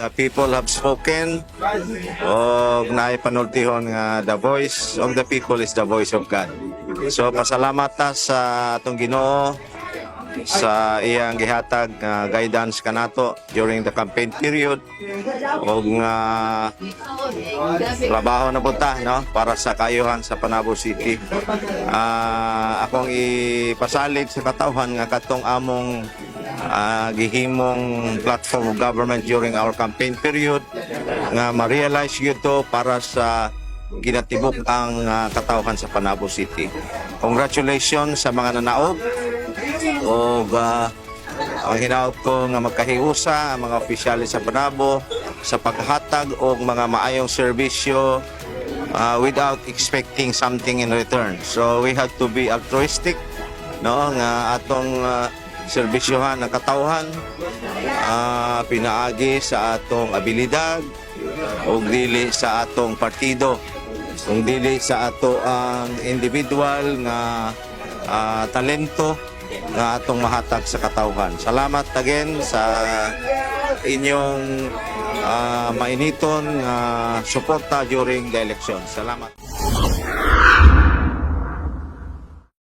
The people have spoken. O naipanultihon nga the voice of the people is the voice of God. So pasalamat ta sa atong Ginoo sa iyang gihatag nga guidance kanato during the campaign period og nga trabaho na punta no para sa kayuhan sa Panabo City. Ah, akong ipasalig sa katawhan nga katong among ah, gihimong platform of government during our campaign period nga ma-realize gyud to para sa ginatibok ang ah, katawhan sa Panabo City. Congratulations sa mga nanaog o ang hinaot ko nga magkahiusa ang mga opisyalis sa Panabo sa paghatag og mga maayong serbisyo uh, without expecting something in return. So we have to be altruistic no nga atong uh, serbisyohan ang katawhan uh, pinaagi sa atong abilidad o dili sa atong partido kung dili sa ato ang individual nga ah, talento nga atong mahatag sa katawhan. Salamat again sa inyong ah, mainiton nga suporta during the election. Salamat.